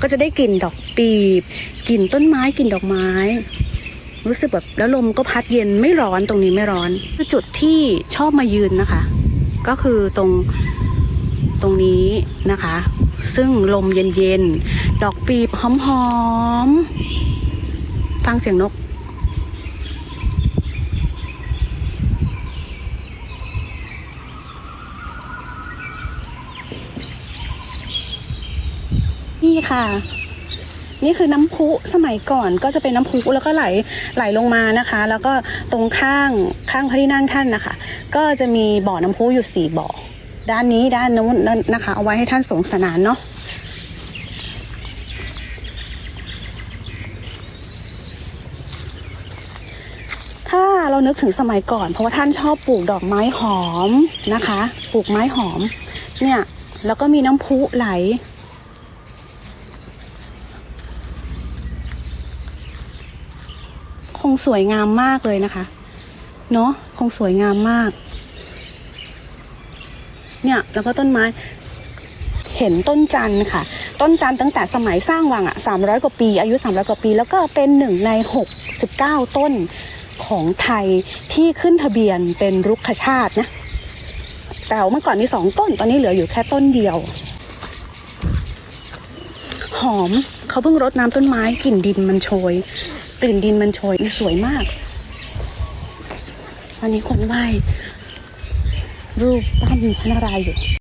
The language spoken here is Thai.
ก็จะได้กลิ่นดอกปีบกลิ่นต้นไม้กลิ่นดอกไม้ รู้สึกแบบแล้วลมก็พัดเย็นไม่ร้อนตรงนี้ไม่ร้อนคือจุดที่ชอบมายืนนะคะ ก็คือตรงตรงนี้นะคะ ซึ่งลมเย็นๆดอกปีบหอมๆฟังเสียงนก นี่ค่ะ นี่คือน้ำพุสมัยก่อนก็จะเป็นน้ำพุแล้วก็ไหลไหลลงมานะคะ แล้วก็ตรงข้างข้างพระที่นั่งท่านนะคะ ก็จะมีบ่อน้ำพุอยู่สี่บ่อ ด้านนี้ด้านนู้นนะคะ เอาไว้ให้ท่านสงสนานเนาะถ้าเรานึกถึงสมัยก่อน เพราะว่าท่านชอบปลูกดอกไม้หอมนะคะ ปลูกไม้หอม เนี่ย แล้วก็มีน้ำพุไหล งสวยงามมากเลยนะคะ เนาะคงสวยงามมาก เนี่ยแล้วก็ต้นไม้ เห็นต้นจันทร์ค่ะ ต้นจันทร์ตั้งแต่สมัยสร้างวังอะ300กว่าปี อายุ300กว่าปี แล้วก็เป็นหนึ่งใน69ต้นของไทยที่ขึ้นทะเบียนเป็นรุกขชาตินะ แต่เมื่อก่อนมีสองต้น ตอนนี้เหลืออยู่แค่ต้นเดียว หอมเขาเพิ่งรดน้ำต้นไม้กลิ่นดินมันโชย กลิ่นดินมันโชยสวยมากอันนี้คนไหว้รูปปั้นพระนารายณ์อยู่